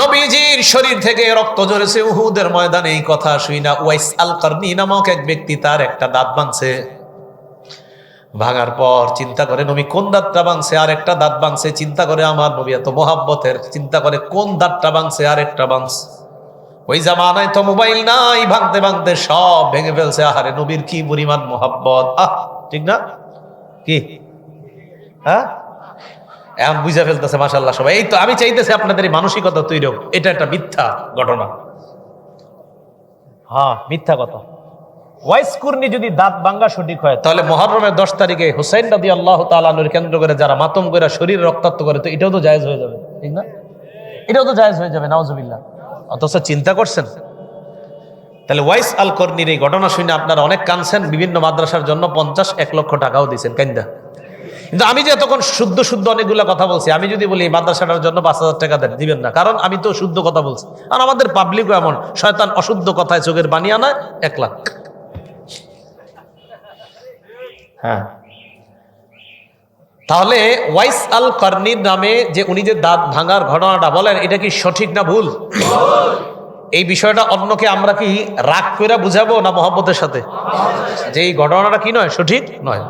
নবীজির শরীর থেকে রক্ত ঝরেছে। উহুদের ময়দানে এই কথা শুই না। ওয়াইস আল কারনি নামক এক ব্যক্তি তার একটা দাঁত ভাঙছে ভাঙার পর চিন্তা করে, নবী, কোন দাঁতটা ভাঙছে আর একটা দাঁত ভাঙছে চিন্তা করে, আমার নবী এত মোহাব্বতের। চিন্তা করে, কোন দাঁতটা ভাঙছে আর একটা ভাঙছে ওই জামানায় তো মোবাইল নাই। ভাঙতে ভাঙতে সব ভেঙে ফেলছে। আহারে, নবীর কি পরিমাণ মোহাব্বত? আহ, ঠিক না? কি? হ্যাঁ? এখন বুঝে ফেলতেছে মাসাল্লাহ সবাই। এই তো আমি চাইতেছি আপনাদের এই মানসিকতা তৈরি হোক। এটা একটা মিথ্যা ঘটনা। হ্যাঁ মিথ্যা কথা। ওয়াইস কুর্নি যদি দাঁত ভাঙ্গা সঠিক হয় তাহলে মহরমের দশ তারিখে হুসাইন নদী আল্লাহ তালুর কেন্দ্র করে যারা মাতম করে শরীর রক্তাক্ত করে তো এটাও তো জায়েজ হয়ে যাবে ঠিক না? এটাও তো জায়েজ হয়ে যাবে নাওজবিল্লা অথচ চিন্তা করছেন? তাহলে ওয়াইস আল কর্নির এই ঘটনা শুনে আপনারা অনেক কানছেন বিভিন্ন মাদ্রাসার জন্য পঞ্চাশ এক লক্ষ টাকাও দিয়েছেন কান্দা কিন্তু আমি যে তখন শুদ্ধ শুদ্ধ অনেকগুলো কথা বলছি, আমি যদি বলি মাদ্রাসাটার জন্য পাঁচ হাজার টাকা দেন, দিবেন না। কারণ আমি তো শুদ্ধ কথা বলছি। আর আমাদের পাবলিকও এমন, শয়তান অশুদ্ধ কথায় চোখের বানিয়ে আনায়, এক লাখ। হ্যাঁ। তাহলে ওয়াইস আল কর্নির নামে যে উনি যে দাঁত ভাঙার ঘটনাটা বলেন, এটা কি সঠিক না ভুল? এই বিষয়টা অন্যকে আমরা কি রাগ করে বুঝাবো না মহব্বতের সাথে? যে এই ঘটনাটা কি নয়, সঠিক নয়।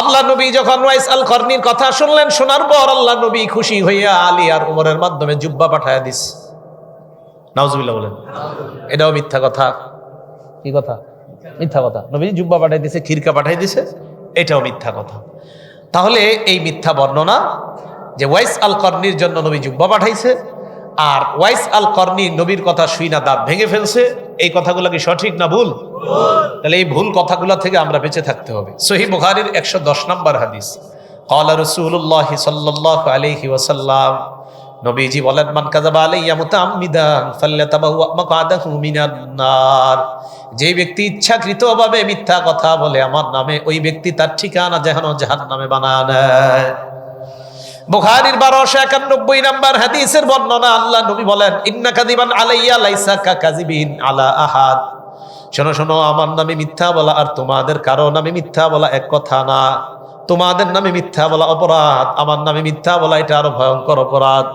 আল্লাহ নবী যখন ওয়াইস আল কর্নির কথা শুনলেন, শোনার পর আল্লাহ নবী খুশি হইয়া আলী আর উমরের মাধ্যমে জুব্বা পাঠায় দিস। নাউজুবিল্লাহ বলেন। এটাও মিথ্যা কথা। কি কথা? মিথ্যা কথা। নবী জুব্বা পাঠাই দিছে, খিরকা পাঠাই দিছে, এটাও মিথ্যা কথা। তাহলে এই মিথ্যা বর্ণনা যে ওয়াইস আল কর্নির জন্য নবী জুব্বা পাঠাইছে, আর ওয়াইস আল কর্নি নবীর কথা শুই না দাঁত ভেঙে ফেলছে এই কথাগুলো কি সঠিক না ভুল? তাহলে এই ভুল কথাগুলো থেকে আমরা বেঁচে থাকতে হবে। সহি বুখারির একশো দশ নম্বর হাদিস। কলা রসুল্লাহ সাল্লাহ আলহি ওসাল্লাম নবীজি বলেন, মান কাজাবা আলাইয়া যে ব্যক্তি ইচ্ছাকৃতভাবে মিথ্যা কথা বলে, আমার নামে ওই ব্যক্তি তার ঠিকানা জাহান্নামে বানায় বুখারীর 1291 নাম্বার হাদিসের বর্ণনা আল্লাহ নবী বলেন, ইন্না কাযিবান আলাইয়া লাইসা কা কাযিবিন আলা আহাদ। শোনো শোনো, আমার নামে মিথ্যা বলা আর তোমাদের কারও নামে মিথ্যা বলা এক কথা না। তোমাদের নামে মিথ্যা বলা অপরাধ, আমার নামে মিথ্যা বলা এটা আরও ভয়ঙ্কর অপরাধ।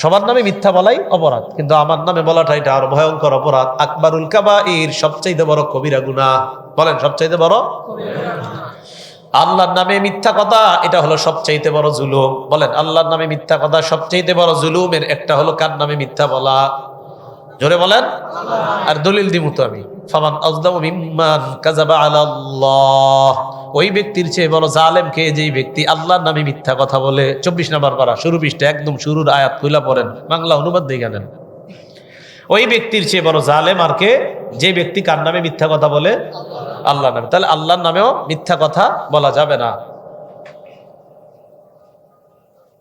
সবার নামে মিথ্যা বলাই অপরাধ, কিন্তু আমার নামে বলাটা এটা আরও ভয়ঙ্কর অপরাধ। আকবরুল কাবাইর সবচাইতে বড় কবিরা গুনাহ। বলেন, সবচাইতে বড়? আল্লাহর নামে মিথ্যা কথা, এটা হলো সবচাইতে বড় জুলুম। বলেন, আল্লাহর নামে মিথ্যা কথা সবচাইতে বড় জুলুমের একটা হলো কার নামে মিথ্যা বলা? জোরে বলেন। আর দলিল দিমু তো আমি। ফামান মিম্মান কাযাবা ওই ব্যক্তির চেয়ে বড় জালেম কে? যেই ব্যক্তি আল্লাহর নামে মিথ্যা কথা বলে। চব্বিশ নাম্বার পারা, শুরু পৃষ্ঠা, একদম শুরুর আয়াত খুলা পড়েন। বাংলা অনুবাদ দিয়ে গেলেন। ওই ব্যক্তির চেয়ে বড় জালেম আর কে? যে ব্যক্তি কার নামে মিথ্যা কথা বলে? আল্লাহ নামে। তাহলে আল্লাহর নামেও মিথ্যা কথা বলা যাবে না।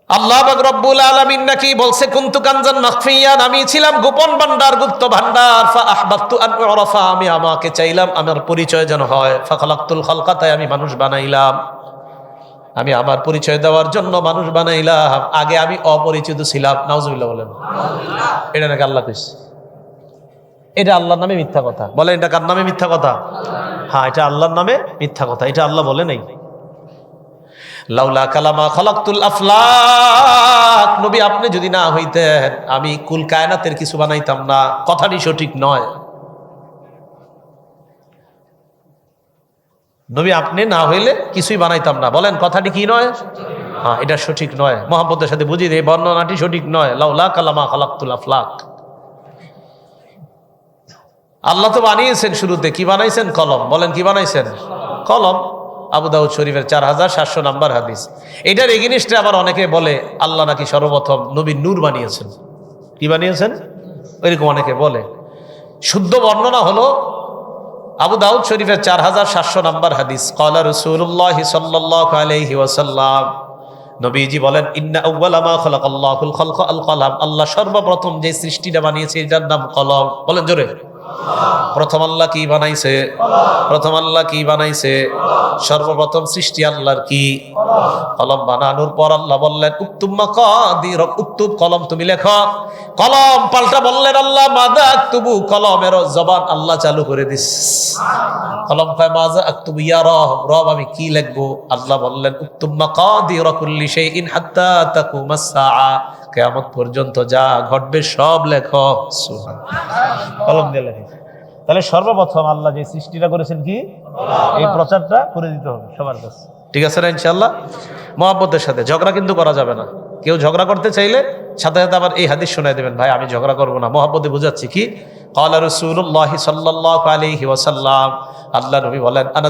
আল্লাহ রব্বুল আলামিন নাকি বলছে, কুনতু কানজান মাখফিয়ান, আমি ছিলাম গোপন ভান্ডার গুপ্ত ভান্ডার ফা আহবাবতু আন আমি আমাকে চাইলাম আমার পরিচয় যেন হয়। ফা খালাকতুল খালকাতায় আমি মানুষ বানাইলাম। আমি আমার পরিচয় দেওয়ার জন্য মানুষ বানাইলাম। আগে আমি অপরিচিত ছিলাম। নাউজুবিল্লাহ বলেন। এটা নাকি আল্লাহ কইছে? এটা আল্লাহর নামে মিথ্যা কথা। বলেন, এটা কার নামে মিথ্যা কথা? হ্যাঁ এটা আল্লাহর নামে মিথ্যা কথা, এটা আল্লাহ বলে নাই। লাউলা কালামা খলাকতুল আফলাক। নবী, আপনি যদি না হইতেন, আমি কুল কায়নাতের কিছু বানাইতাম না, কথাটি সঠিক নয়। নবী, আপনি না হইলে কিছুই বানাইতাম না। বলেন, কথাটি কি নয়? হ্যাঁ এটা সঠিক নয়। মোহাম্মদের সাথে বুঝি এই বর্ণনাটি সঠিক নয়। লাউলা কালামা খলাকতুল আফলাক। আল্লাহ তো বানিয়েছেন শুরুতে। কি বানাইছেন? কলম। বলেন, কি বানাইছেন? কলম। আবু দাউদ শরীফের চার হাজার সাতশো নাম্বার হাদিস। এটার এগেনিস্টে আবার অনেকে বলে, আল্লাহ নাকি সর্বপ্রথম নবী নূর বানিয়েছেন। কি বানিয়েছেন? ওইরকম অনেকে বলে। শুদ্ধ বর্ণনা হলো আবু দাউদ শরীফের চার হাজার সাতশো নাম্বার হাদিস। কলা রসুল্লাহ সাল্লাহ আলহি নবীজি বলেন, ইন্না আল কলাম আল্লাহ সর্বপ্রথম যে সৃষ্টিটা বানিয়েছে, এটার নাম কলম। বলেন জোরে। প্রথম আল্লাহ কি বানাইছে? প্রথম আল্লাহ কি বানাইছে? সর্বপ্রথম সৃষ্টি আল্লাহর কি? কলম বানানোর পর আল্লাহ বললেন, উত্তুম উত্তুব কলম তুমি কলম পাল্টা বললেন আল্লাহ মাদা কলমের জবান আল্লাহ চালু করে দিস। কলম কয় মাজা আক্তুবু, ইয়া রব রব আমি কি লিখব? আল্লাহ বললেন, উত্তুম মাকাদির কুল্লি শাইইন হাত্তা তাকুমাস সাআ। কিয়ামত পর্যন্ত যা ঘটবে সব লেখো। কলম দিয়ে তাহলে সর্বপ্রথম আল্লাহ যে সৃষ্টিটা করেছেন কি? এই প্রচারটা করে দিতে হবে সবার কাছে। ঠিক আছে না ইনশাল্লাহ মহাব্বতের সাথে। ঝগড়া কিন্তু করা যাবে না। কেউ ঝগড়া করতে চাইলে সাথে সাথে আবার এই হাদিস শোনাই দেবেন ভাই আমি ঝগড়া করব না। মহাব্বতে বুঝাচ্ছি কি? কলা রসুল্লাহ সাল্লাহ আলিহি আল্লাহ নবী বলেন আনা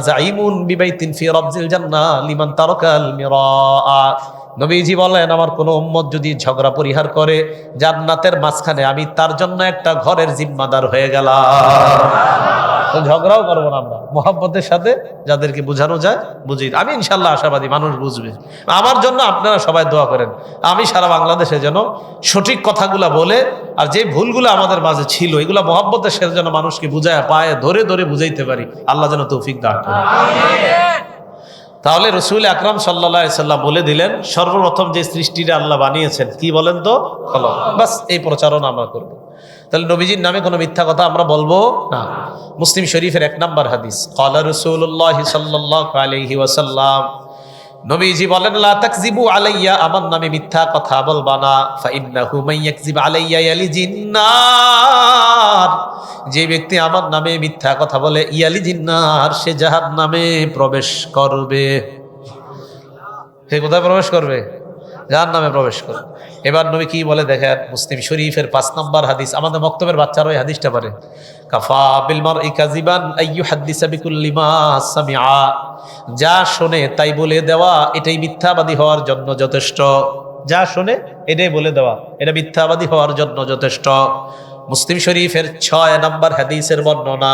নবীজি বলেন, আমার কোনো উম্মত যদি ঝগড়া পরিহার করে জান্নাতের মাঝখানে, আমি তার জন্য একটা ঘরের জিম্মাদার হয়ে গেলাম। ঝগড়াও করব না আমরা। মোহাম্মতের সাথে যাদেরকে বোঝানো যায়, বুঝি। আমি ইনশাল্লাহ আশাবাদী, মানুষ বুঝবে। আমার জন্য আপনারা সবাই দোয়া করেন। আমি সারা বাংলাদেশে যেন সঠিক কথাগুলা বলে, আর যে ভুলগুলো আমাদের মাঝে ছিল, এগুলো মোহাম্মতের সাথে যেন মানুষকে বুঝায়, পায়ে ধরে ধরে বুঝাইতে পারি। আল্লাহ যেন তৌফিক দান করে তাহলে রসুল আকরাম সাল্লা সাল্লাম বলে দিলেন, সর্বপ্রথম যে সৃষ্টিটা আল্লাহ বানিয়েছেন, কি বলেন তো? কলম বাস, এই প্রচারণা আমরা করব। তাহলে নবীজির নামে কোনো মিথ্যা কথা আমরা বলব না। মুসলিম শরীফের এক নম্বর হাদিস কলা রসুল্লাহ সাল্লাহ আলহি ওয়াসাল্লাম নবীজি বলেন, লা তাকজিবু আলাইয়া আমার নামে মিথ্যা কথা বলবা না। ফাইন্নাহু মান ইয়াকজিব আলাইয়া ইয়ালি জিন্নার যে ব্যক্তি আমার নামে মিথ্যা কথা বলে ইয়ালি জিন্নার সে জাহান্নামে প্রবেশ করবে। সে কোথায় প্রবেশ করবে? যার নামে প্রবেশ করবে এবার নবী কি বলে দেখেন, মুসলিম শরীফের পাঁচ নম্বর হাদিস, আমাদের মক্তবের বাচ্চারা ওই হাদিসটা পারে কাফা হাদিসা যা শোনে তাই বলে দেওয়া, এটাই মিথ্যাবাদী হওয়ার জন্য যথেষ্ট। যা শোনে এটাই বলে দেওয়া, এটা মিথ্যাবাদী হওয়ার জন্য যথেষ্ট। মুসলিম শরীফের ছয় নম্বর হাদিসের বর্ণনা,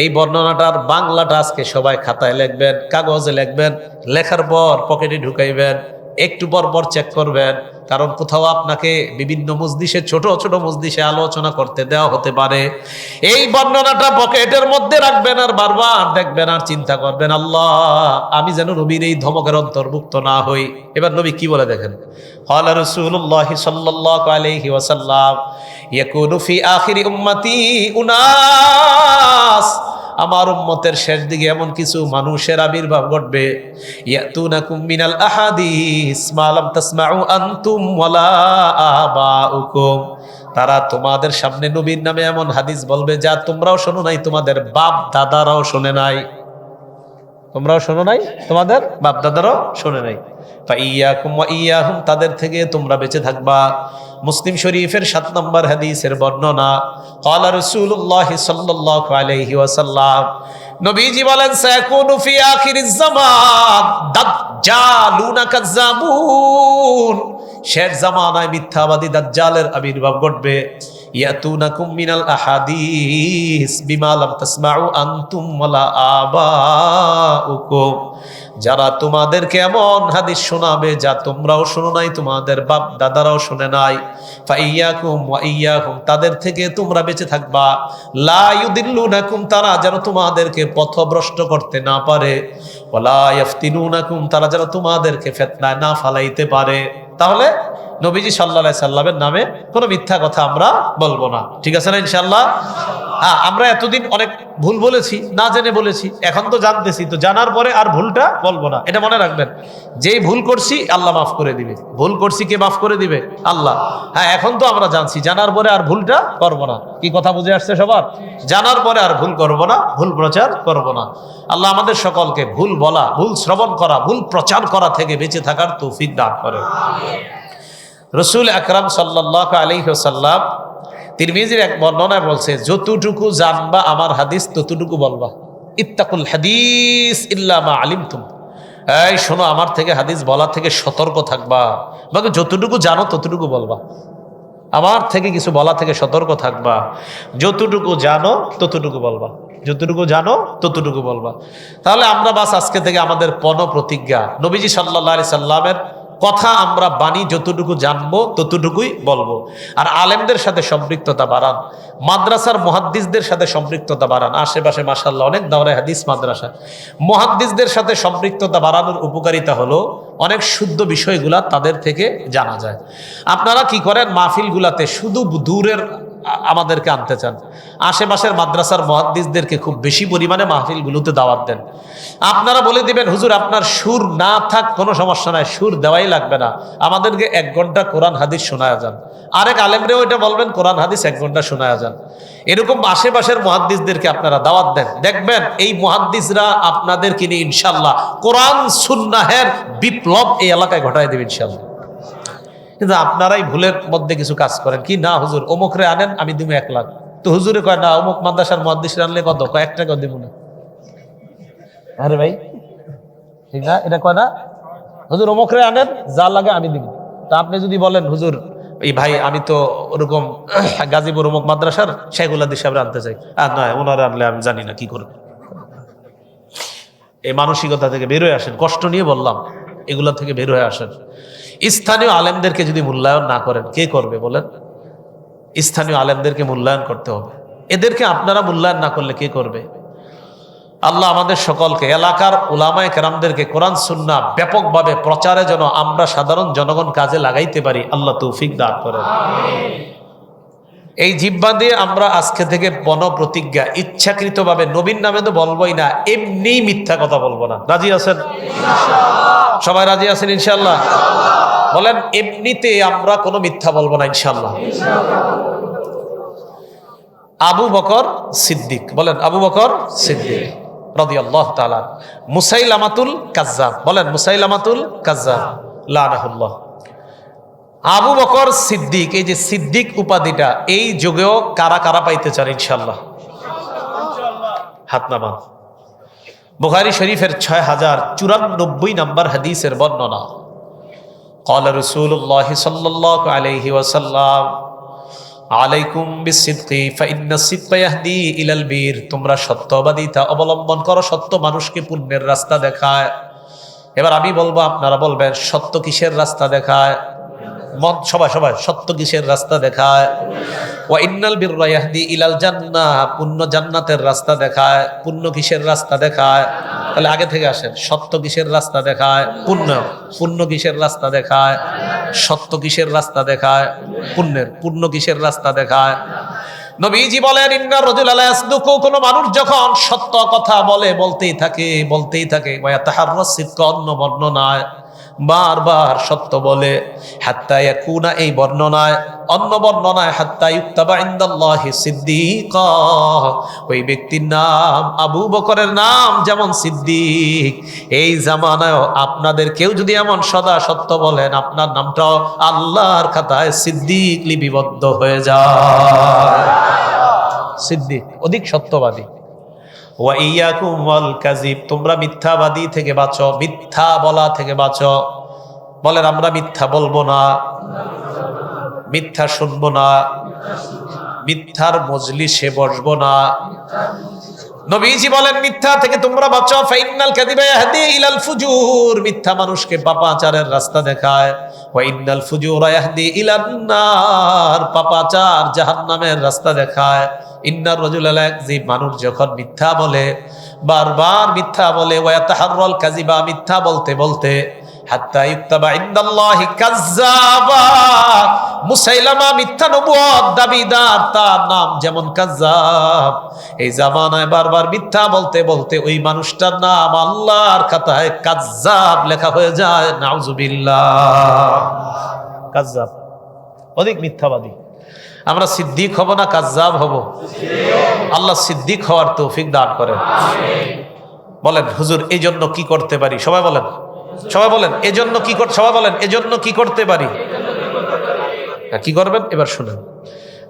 এই বর্ণনাটার বাংলাটা আজকে সবাই খাতায় লিখবেন, কাগজে লিখবেন, লেখার পর পকেটে ঢুকাইবেন। একটু বরবর চেক করবেন। কারণ কোথাও আপনাকে বিভিন্ন মজলিসে, ছোট ছোট মজলিসে আলোচনা করতে দেওয়া হতে পারে। এই বর্ণনাটা পকেটের মধ্যে রাখবেন আর বারবার দেখবেন আর চিন্তা করবেন, আল্লাহ, আমি যেন নবীর এই ধমকের অন্তর্ভুক্ত না হই। এবার নবী কি বলে দেখেন? হল রসুল্লাহ সাল্লাহ ওয়াসাল্লাম, ইয়াকুনু ফি আখিরি উম্মতি উনাস। আমার উম্মতের শেষ দিকে এমন কিছু মানুষের আবির্ভাব ঘটবে। আহাদিস মা লাম তাসমাউ আনতুম ওয়ালা আবাউকুম। তারা তোমাদের সামনে নবীর নামে এমন হাদিস বলবে যা তোমরাও শোনো নাই, তোমাদের বাপ দাদারাও শোনে নাই। তোমরাও শোনো নাই, তোমাদের বাপদাদারও শোনে নাই। ইয়াহুম, তাদের থেকে তোমরা বেঁচে থাকবা। মুসলিম শরীফের সাত নম্বর হাদিসের বর্ণনা কলা রসুল্লাহ সাল্লাহ আলহি ওয়াসাল্লাম, নবীজি বলেন, সায়াকুনু ফি আখিরিজ জামান, দাজ্জালুনা কাজ্জাবুন শেষ জামানায় মিথ্যাবাদী দাজ্জালের আবির্ভাব ঘটবে। ইয়াতুনাকুম মিনাল আহাদিস বিমা লাম তাসমাউ আনতুম ওয়ালা আবাউকুম যারা তোমাদেরকে এমন হাদিস শোনাবে যা তোমরাও শোনো নাই, তোমাদের বাপ দাদারাও শুনে নাই। ফাইয়াকুম তাদের থেকে তোমরা বেঁচে থাকবা। লা ইউদিল্লুনাকুম, তারা যেন তোমাদেরকে পথভ্রষ্ট করতে না পারে। ওয়ালা তারা যেন তোমাদেরকে ফেতনায় না ফালাইতে পারে। তাহলে নবীজি সাল্লাল্লাহু সাল্লামের নামে কোনো মিথ্যা কথা আমরা বলব না। ঠিক আছে না ইনশাআল্লাহ? হ্যাঁ আমরা এতদিন অনেক ভুল বলেছি, না জেনে বলেছি। এখন তো জানতেছি, তো জানার পরে আর ভুলটা বলব না, এটা মনে রাখবেন। যেই ভুল করছি, আল্লাহ মাফ করে দিবে। ভুল করছি কে মাফ করে দিবে? আল্লাহ। হ্যাঁ এখন তো আমরা জানছি, জানার পরে আর ভুলটা করব না। কি কথা বুঝে আসছে সবার? জানার পরে আর ভুল করব না, ভুল প্রচার করব না। আল্লাহ আমাদের সকলকে ভুল বলা, ভুল শ্রবণ করা, ভুল প্রচার করা থেকে বেঁচে থাকার তৌফিক দান করে। রসুল আকরাম সাল্লাহ আলী আলহিহসাল্লাম তিরমিজির এক বর্ণনায় বলছে, যতটুকু জানবা আমার হাদিস, ততটুকু বলবা। ইত্তাকুল হাদিস ইল্লামা আলিম তুম এই শোনো, আমার থেকে হাদিস বলা থেকে সতর্ক থাকবা। বাকি যতটুকু জানো, ততটুকু বলবা। আমার থেকে কিছু বলা থেকে সতর্ক থাকবা। যতটুকু জানো, ততটুকু বলবা। যতটুকু জানো, ততটুকু বলবা। তাহলে আমরা বাস আজকে থেকে আমাদের পণ প্রতিজ্ঞা। নবীজি সাল্লা সাল্লামের কথা আমরা বাণী যতটুকু জানব, ততটুকুই বলব। আর আলেমদের সাথে সম্পৃক্ততা বাড়ান, মাদ্রাসার মহাদ্দিসদের সাথে সম্পৃক্ততা বাড়ান। আশেপাশে মাসাল্লাহ অনেক দাওরে হাদিস মাদ্রাসা। মহাদ্দিসদের সাথে সম্পৃক্ততা বাড়ানোর উপকারিতা হলো, অনেক শুদ্ধ বিষয়গুলা তাদের থেকে জানা যায়। আপনারা কি করেন, মাহফিলগুলাতে শুধু দূরের আমাদেরকে আনতে চান। আশেপাশের মাদ্রাসার মহাদ্দিসদেরকে খুব বেশি পরিমাণে মাহফিলগুলোতে দাওয়াত দেন। আপনারা বলে দিবেন, হুজুর, আপনার সুর না থাক, কোনো সমস্যা নাই, সুর দেওয়াই লাগবে না। আমাদেরকে এক ঘণ্টা কোরআন হাদিস শোনা যান। আরেক আলেমরেও এটা বলবেন, কোরআন হাদিস এক ঘণ্টা শোনা যান। এরকম আশেপাশের মহাদ্দিসদেরকে আপনারা দাওয়াত দেন। দেখবেন, এই মহাদ্দিসরা আপনাদেরকে নিয়ে ইনশাল্লাহ কোরআন সুন্নাহের বিপ্লব এই এলাকায় ঘটায় দেবে ইনশাল্লাহ কিন্তু আপনারাই ভুলের মধ্যে কিছু কাজ করেন। কি? না, হুজুর, অমুকরে আনেন, আমি দিব এক লাখ। তো হুজুরে কয়, না, অমুক মাদ্রাসার মহাদিসরে আনলে কত? কয়, এক টাকা দিব না। আরে ভাই, ঠিক না? এটা কয় না? হুজুর, অমুকরে আনেন, যা লাগে আমি দিব তা আপনি যদি বলেন, হুজুর, এই ভাই, আমি তো ওরকম গাজীপুর অমুক মাদ্রাসার শেখুল্লাহ হিসাবে আনতে চাই। আর নয় ওনারা আনলে আমি জানি না কি করবে। এই মানসিকতা থেকে বেরোয় আসেন। কষ্ট নিয়ে বললাম। এগুলা থেকে বের হয়ে আসেন। স্থানীয় আলেমদেরকে যদি মূল্যায়ন না করেন, কে করবে বলেন? স্থানীয় আলেমদেরকে মূল্যায়ন করতে হবে। এদেরকে আপনারা মূল্যায়ন না করলে কে করবে? আল্লাহ আমাদের সকলকে, এলাকার ওলামায় কেরামদেরকে কোরআন, সুন্না ব্যাপকভাবে প্রচারে যেন আমরা সাধারণ জনগণ কাজে লাগাইতে পারি, আল্লাহ তৌফিক দান করেন। এই জিব্বা দিয়ে আমরা আজকে থেকে বন প্রতিজ্ঞা ইচ্ছাকৃতভাবে নবীন নামে তো বলবোই না এমনি মিথ্যা কথা বলব না। রাজি আছেন? সবাই রাজি আছেন ইনশাল্লাহ বলেন, এমনিতে আমরা কোনো মিথ্যা বলব না ইনশাল্লাহ আবু বকর সিদ্দিক, বলেন, আবু বকর সিদ্দিক রাদিয়াল্লাহু তাআলা মুসাইলামাতুল কাজ্জাব, বলেন মুসাইল মুসাইলামাতুল কাজ্জাব, লানাহুল্লাহ। আবু বকর সিদ্দিক এই যে সিদ্দিক উপাধিটা এই যুগেও কারা কারা পাইতে চান ইনশাল্লাহ হাত নামা বুখারি শরীফের ছয় হাজার চুরানব্বই নম্বর হাদিসের বর্ণনা قال رسول الله صلى الله عليه وسلم আলাইকুম বিসিদকি ফাইন্না সিদকা ইয়াহদি ইলাল বীর তোমরা সত্যবাদিতা অবলম্বন করো সত্য মানুষকে পুণ্যের রাস্তা দেখায় এবার আমি বলবো আপনারা বলবেন সত্য কিসের রাস্তা দেখায় মন সবাই সবাই সত্য কিসের রাস্তা দেখায়? ওয়া ইন্নাল বিররা ইলাল জান্নাহ জান্নাতের রাস্তা দেখায়, পুণ্য কিসের রাস্তা দেখায়? তাহলে আগে থেকে আসেন, সত্য কিসের রাস্তা দেখায়? পুণ্য পুণ্য কিসের রাস্তা দেখায়? সত্য কিসের রাস্তা দেখায়? পুণ্যের, পুণ্য কিসের রাস্তা দেখায়? নবীজি বলেন, ইন্না রজুল আলাহ ইয়াসদুকু কোনো মানুষ যখন সত্য কথা বলে, বলতেই থাকে বলতেই থাকে, ওয়া তাহাররাস সিদকা অন্য বর্ণনায় বারবার সত্য বলে, হাত্তা ইয়াকুনা, এই বর্ণনায়, অন্য বর্ণনায়, হাত্তা ইউক্তাবা ইনদাল্লাহি সিদ্দিকা, ওই ব্যক্তির নাম, আবু বকরের নাম যেমন সিদ্দিক, এই জামানায় আপনাদের কেউ যদি এমন সদা সত্য বলেন, আপনার নামটাও আল্লাহর খাতায় সিদ্দিক লিপিবদ্ধ হয়ে যায়। সিদ্দিক, অধিক সত্যবাদী। তোমরা মিথ্যাবাদী থেকে বাঁচো, মিথ্যা বলা থেকে বাঁচো। বলেন, আমরা মিথ্যা বলব না, মিথ্যা শুনব না, মিথ্যার মজলিসে বসবো না। নবীজি বলেন, মিথ্যা থেকে তোমরা বাঁচো ফাইনাল কাদিবা ইয়াহদি ইলাল ফুজুর। মিথ্যা মানুষকে পাপাচারের রাস্তা দেখায়। ওয়া ফুজুর ইয়াহদি ইলান নার। পাপাচার জাহান্নামের রাস্তা দেখায়। ইন্নার রাজুল যে মানুষ যখন মিথ্যা বলে, বারবার মিথ্যা বলে ওয়া তাহাররাল কাযিবা মিথ্যা বলতে বলতে, হাত্তা ইউক্তাবা ইনদাল্লাহি কাজ্জাবা মুসাইলামা মিথ্যা নবুয়ত দাবিদার, তার নাম যেমন কাজ্জাব। এই জামানায় বারবার মিথ্যা বলতে বলতে ওই মানুষটার নাম আল্লাহর খাতায় কাজ্জাব লেখা হয়ে যায়। নাউজুবিল্লাহ। কাজ্জাব। অধিক মিথ্যাবাদী। আমরা সিদ্দিক হব না কাজ্জাব হব? আল্লাহ সিদ্দিক হওয়ার তৌফিক দান করেন। বলেন, হুজুর এই জন্য কি করতে পারি? সবাই বলেন। সবাই বলেন, এজন্য কি সবাই বলেন, এজন্য কি করতে পারি? কি করবেন? এবার শুনেন।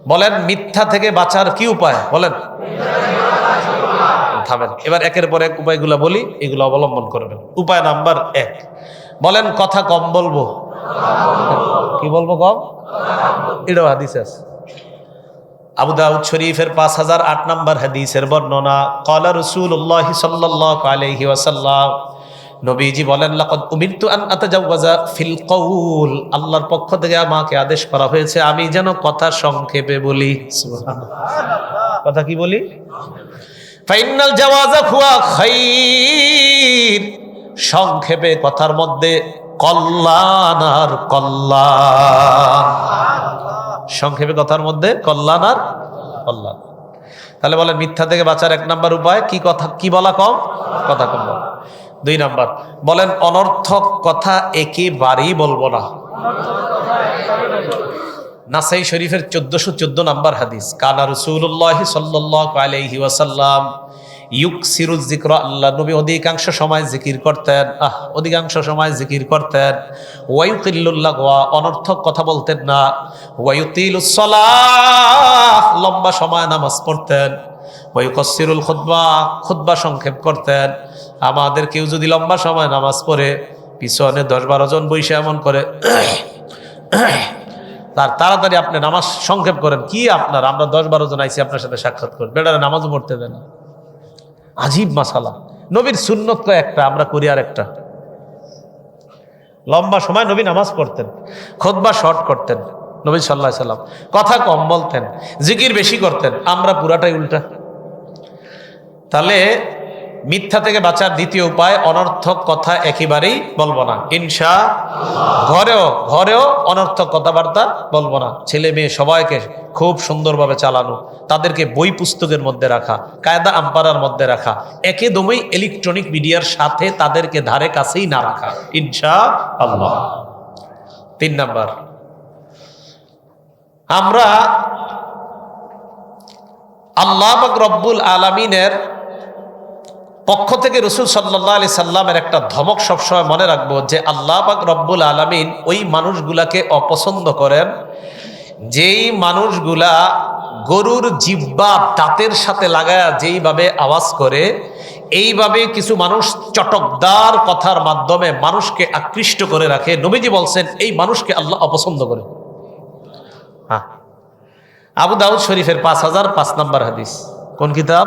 বলেন, মিথ্যা থেকে বাঁচার কি উপায়? বলেন। থামেন। এবার একের পর এক উপায়গুলো বলি, এগুলো অবলম্বন করবেন। উপায় নাম্বার এক। বলেন, কথা কম বলব। কি বলব কম? এটাও হাদিস আছে। আবু দাউদ শরীফের পাঁচ হাজার আট নম্বর হাদিসের বর্ণনা, কলা রসুল্লাহ সাল্লাহ আলহি ওয়াসাল্লাম নবীজি বলেন, লাকাদ উমিরতু আন আতাজাওয়াজা ফিল কওল। আল্লাহর পক্ষ থেকে আমাকে আদেশ করা হয়েছে, আমি যেন কথা সংক্ষেপে বলি। কথা কি বলি? ফাইনাল জাওয়াজা হুয়া খাইর। সংক্ষেপে কথার মধ্যে কল্যাণ আর কল্যাণ সংক্ষেপে কথার মধ্যে কল্যাণ আর কল্যাণ তাহলে বলেন, মিথ্যা থেকে বাঁচার এক নাম্বার উপায়, কি কথা, কি বলা কম? কথা কম বলা। দুই নাম্বার। বলেন, অনর্থক কথা একেবারেই বলব না। নাসাই শরীফের চোদ্দশো চোদ্দ নাম্বার হাদিস, কানা রসুল্লাহ সাল্লাহ আলাইহি ওয়াসাল্লাম ইউক সিরুজ জিক্র আল্লাহ, নবী অধিকাংশ সময় জিকির করতেন। আহ, অধিকাংশ সময় জিকির করতেন। ওয়াইকিল্লুল্লাহ ওয়া অনর্থক কথা বলতেন না। ওয়াইতিলুসলাহ লম্বা সময় নামাজ পড়তেন। ওয়াইকসিরুল খুদ্া খুদ্া সংক্ষেপ করতেন। আমাদের কেউ যদি লম্বা সময় নামাজ পড়ে, পিছনে দশ বারো জন বৈশে এমন করে, তার তাড়াতাড়ি আপনি নামাজ সংক্ষেপ করেন। কি আপনার? আমরা দশ বারো জন আইসি আপনার সাথে সাক্ষাৎ করি। বেটারা নামাজও পড়তে দেন। আজীব মাসালা নবীর সুন্নত একটা আমরা করি আর একটা লম্বা সময় নবী নামাজ পড়তেন খোদবা শর্ট করতেন, নবী সাল্লাহ সাল্লাম কথা কম বলতেন, জিকির বেশি করতেন। আমরা পুরাটাই উল্টা। তাহলে মিথ্যা থেকে বাঁচার দ্বিতীয় উপায়, অনর্থক কথা একেবারেই বলব না। ইনশা ঘরেও ঘরেও অনর্থক কথাবার্তা বলব না। ছেলে মেয়ে সবাইকে খুব সুন্দরভাবে চালানো, তাদেরকে বই পুস্তকের মধ্যে রাখা, কায়দা আম্পারার মধ্যে রাখা একদমই ইলেকট্রনিক মিডিয়ার সাথে তাদেরকে ধারে কাছেই না রাখা। ইনশা আল্লাহ। তিন নাম্বার, আমরা আল্লাহ রব্বুল আলমিনের পক্ষ থেকে রসুল সাল্লাহ আলি সাল্লামের একটা ধমক সবসময় মনে রাখব যে আল্লাহ পাক রব্বুল আলমিন ওই মানুষগুলাকে অপছন্দ করেন, যেই মানুষগুলা গরুর জিব্বা দাঁতের সাথে লাগায়া যেইভাবে আওয়াজ করে, এইভাবে কিছু মানুষ চটকদার কথার মাধ্যমে মানুষকে আকৃষ্ট করে রাখে। নবীজি বলছেন, এই মানুষকে আল্লাহ অপছন্দ করে। হ্যাঁ। আবু দাউদ শরীফের পাঁচ হাজার পাঁচ নাম্বার হাদিস। কোন কিতাব?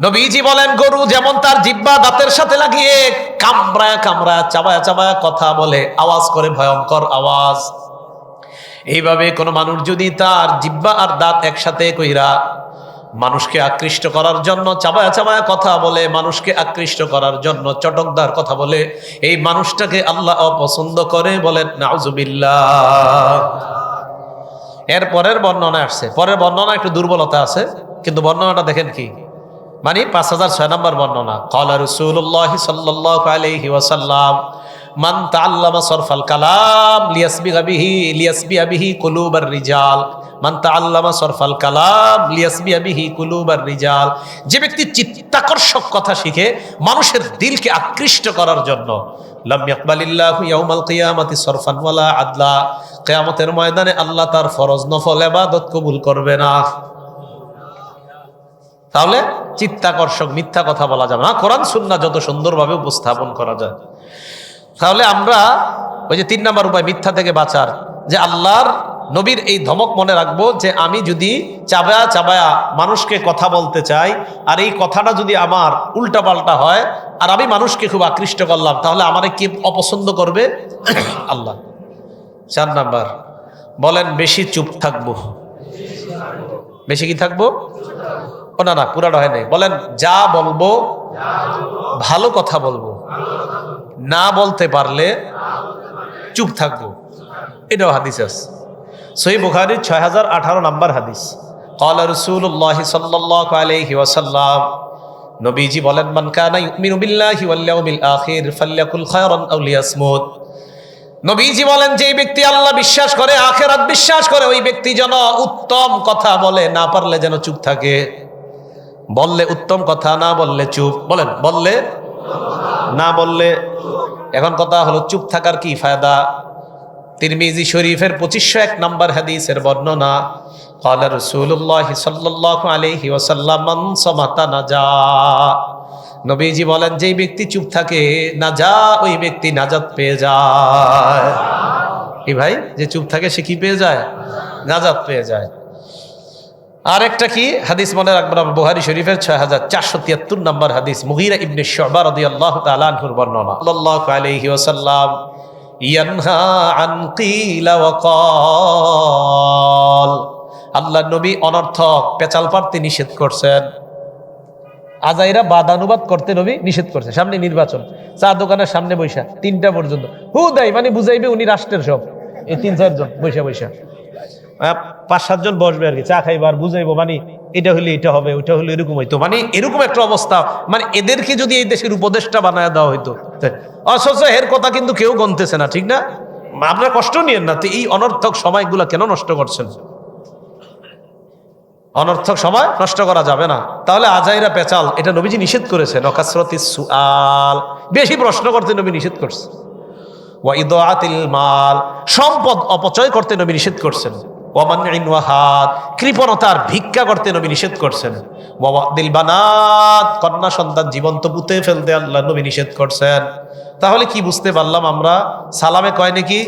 নবীজি বলেন, গরু যেমন তার জিব্বা দাঁতের সাথে লাগিয়ে কামড়ায় কামড়ায়, চাবায় চাবায় কথা বলে, আওয়াজ করে, ভয়ঙ্কর আওয়াজ। এইভাবে কোনো মানুষ যদি তার জিব্বা আর দাঁত একসাথে কইরা মানুষকে আকৃষ্ট করার জন্য, চাবায়া চাবায়া কথা বলে, মানুষকে আকৃষ্ট করার জন্য চটকদার কথা বলে, এই মানুষটাকে আল্লাহ অপছন্দ করে বলেন, নাউজুবিল্লাহ। এর পরের বর্ণনা আসছে। পরের বর্ণনা একটু দুর্বলতা আছে, কিন্তু বর্ণনাটা দেখেন কি? মানে পাঁচ হাজার ছয় নম্বর বর্ণনা। কলা রসুল্লাহ সাল্লাহ আলহি ওয়াসাল্লাম, মান তাল্লামা সরফাল কালাম লিয়াসবি আবিহি লিয়াসবি আবিহি কুলুবার রিজাল। মান তাল্লামা সরফাল কালাম লিয়াসবি আবিহি কুলুবার রিজাল। যে ব্যক্তি চিত্তাকর্ষক কথা শিখে মানুষের দিলকে আকৃষ্ট করার জন্য, লাম ইয়াকবালিল্লাহু ইয়াউমাল কিয়ামাতি সরফান ওয়ালা আদলা। কিয়ামতের ময়দানে আল্লাহ তার ফরজ নফল ইবাদত কবুল করবে না। তাহলে চিত্তাকর্ষক মিথ্যা কথা বলা যাবে না। কোরআন সুন্না যত সুন্দরভাবে উপস্থাপন করা যায়। তাহলে আমরা ওই যে তিন নম্বর উপায়, মিথ্যা থেকে বাঁচার, যে আল্লাহর নবীর এই ধমক মনে রাখব যে আমি যদি চাবায়া চাবায়া মানুষকে কথা বলতে চাই, আর এই কথাটা যদি আমার উল্টা পাল্টা হয়, আর আমি মানুষকে খুব আকৃষ্ট করলাম, তাহলে আমারে কে অপছন্দ করবে? আল্লাহ। চার নাম্বার, বলেন বেশি চুপ থাকব। বেশি কি থাকব? ও না না পুরাটা হয় নাই বলেন যা বলবো ভালো কথা বলবো না বলতে পারলে চুপ থাকবো এটাও হাদিস আছে সই বুখারির ছয় হাজার আঠারো নাম্বার হাদিস قال رسول الله صلى الله عليه وسلم নবীজি বলেন মান কানা ইউমিনু বিল্লাহি ওয়াল ইয়াউমিল আখির ফালইয়াকুল খায়রান আও লিয়াসমুত নবীজি বলেন যে ব্যক্তি আল্লাহ বিশ্বাস করে আখেরাত বিশ্বাস করে ওই ব্যক্তি যেন উত্তম কথা বলে না পারলে যেন চুপ থাকে বললে উত্তম কথা না বললে চুপ বলেন বললে না বললে এখন কথা হলো চুপ থাকার কি ফায়দা তিরমিজি শরীফের পঁচিশশো এক নম্বর হাদিসের বর্ণনা قال رسول الله صلى الله عليه وسلم من صمت نجا নবীজি বলেন যেই ব্যক্তি চুপ থাকে না যা ওই ব্যক্তি নাজাত পেয়ে যায় কি ভাই যে চুপ থাকে সে কি পেয়ে যায় নাজাত পেয়ে যায় আর একটা কি? হাদিস মনে রাখবেন আমার বুহারি শরীফের ছয় হাজার চারশো তিয়াত্তর নম্বর হাদিস মুহিরা ইবনে শোবা রদি আল্লাহ তালানহুর বর্ণনা। আল্লাহ নবী অনর্থক পেচাল পারতে নিষেধ করছেন। আজাইরা বাদানুবাদ করতে নবী নিষেধ করছে। সামনে নির্বাচন, চা দোকানের সামনে বৈশা, তিনটা পর্যন্ত। হু দেয় মানে বুঝাইবে উনি রাষ্ট্রের সব। এই তিন চারজন বৈশা বৈশা। পাঁচ, সাতজন বসবে আর কি, চা খাইবো আর বুঝাইবো মানে এটা হলে এটা হবে ওইটা হলে এরকম হইতো মানে এরকম একটা অবস্থা মানে এদেরকে যদি এই দেশের উপদেশটা বানায় দেওয়া হইতো অথচ এর কথা কিন্তু কেউ গনতেছে না, ঠিক না? আপনারা কষ্ট নিয়েন না, তো এই অনর্থক সময়গুলো কেন নষ্ট করছেন? অনর্থক সময় নষ্ট করা যাবে না। তাহলে আজাইরা পেচাল, এটা নবীজি নিষেধ করেছে নকাসরতি সুআল। বেশি প্রশ্ন করতে নবী নিষেধ করছে। ওয়াইদাতিল মাল, সম্পদ অপচয় করতে নবী নিষেধ করছেন। ওয়ামান ওয়াহাদ, কৃপণতার ভিক্ষা করতে নবী নিষেধ করছেন। ওয়াদিল বানাত, কন্যা সন্তান জীবন্ত পুঁতে ফেলতে আল্লাহ নবী নিষেধ করছেন। তাহলে কি বুঝতে পারলাম আমরা? সালামে কয় নাকি?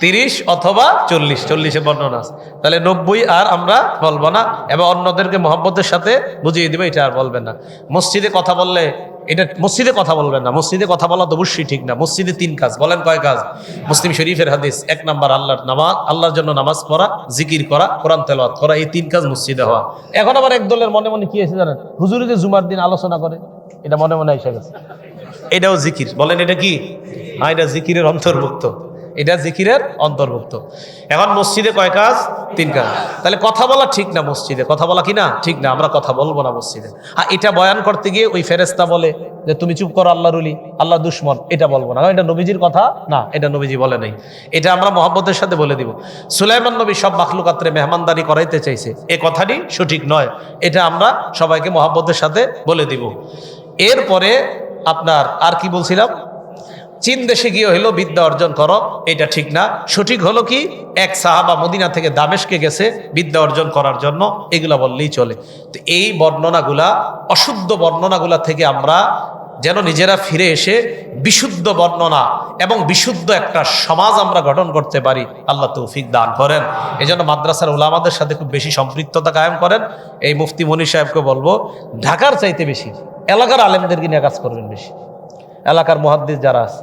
তিরিশ অথবা চল্লিশ, চল্লিশে বর্ণনা তাহলে নব্বই আর আমরা বলব না এবং অন্যদেরকে মোহাম্মতের সাথে বুঝিয়ে দিবে, এটা আর বলবেন না। মসজিদে কথা বললে এটা মসজিদে কথা বলবেন না। মসজিদে কথা বলা তো অবশ্যই ঠিক না। মসজিদে তিন কাজ। বলেন কয় কাজ? মুসলিম শরীফের হাদিস, এক নাম্বার আল্লাহর নামাজ, আল্লাহর জন্য নামাজ পড়া, জিকির করা, কোরআন তেলাওয়াত করা, এই তিন কাজ মসজিদে হওয়া। এখন আবার এক দলের মনে মনে কি আছে জানেন? হুজুরি যে জুমার দিন আলোচনা করে, এটা মনে মনে এসে গেছে। এটাও জিকির। বলেন এটা কি? হ্যাঁ এটা জিকিরের অন্তর্ভুক্ত। এটা জিকিরের অন্তর্ভুক্ত। এখন মসজিদে কয় কাজ? তিন কাজ। তাহলে কথা বলা ঠিক না মসজিদে? কথা বলা কি না? ঠিক না, আমরা কথা বলব না মসজিদে। হ্যাঁ এটা বয়ান করতে গিয়ে ওই ফেরেস্তা বলে যে, তুমি চুপ করো আল্লাহ রুলি আল্লাহ দুশ্মন। এটা বলব না। এটা নবীজির কথা না, এটা নবীজি বলে নাই। এটা আমরা মহব্বতের সাথে বলে দিব। সুলাইমান নবী সব মাখলুকাত্রে মেহমানদারি করাইতে চাইছে। এ কথাটি সঠিক নয়। এটা আমরা সবাইকে মহব্বতের সাথে বলে দিব। এরপরে আপনার আর কি বলছিলাম? চীন দেশে গিয়ে হলো বিদ্যা অর্জন করো, এটা ঠিক না। সঠিক হলো কি? এক সাহাবা মদিনা থেকে দামেশকে গেছে বিদ্যা অর্জন করার জন্য, এগুলা বললেই চলে। তো এই বর্ণনাগুলা, অশুদ্ধ বর্ণনাগুলা থেকে আমরা যেন নিজেরা ফিরে এসে বিশুদ্ধ বর্ণনা এবং বিশুদ্ধ একটা সমাজ আমরা গঠন করতে পারি, আল্লাহ তৌফিক দান করেন। এই জন্য মাদ্রাসার ওলামাদের সাথে খুব বেশি সম্পৃক্ততা কায়েম করেন। এই মুফতি মনি সাহেবকে বলব, ঢাকার চাইতে বেশি, এলাকার আলেমদেরকে নিয়ে কাজ করবেন বেশি। এলাকার মহাদ্দিস যারা আছে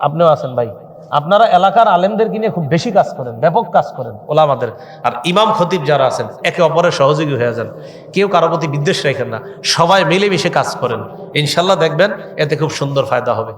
আপনিও আছেন ভাই। আপনারা এলাকার আলেমদেরকে নিয়ে খুব বেশি কাজ করেন? ব্যাপক কাজ করেন ওলামাদের। আর ইমাম খতিব যারা আছেন, একে অপরের সহযোগী হয়ে যান। কেউ কারও প্রতি বিদ্বেষ রেখেন না। সবাই মিলেমিশে কাজ করেন। ইনশাল্লাহ দেখবেন, এতে খুব সুন্দর ফায়দা হবে।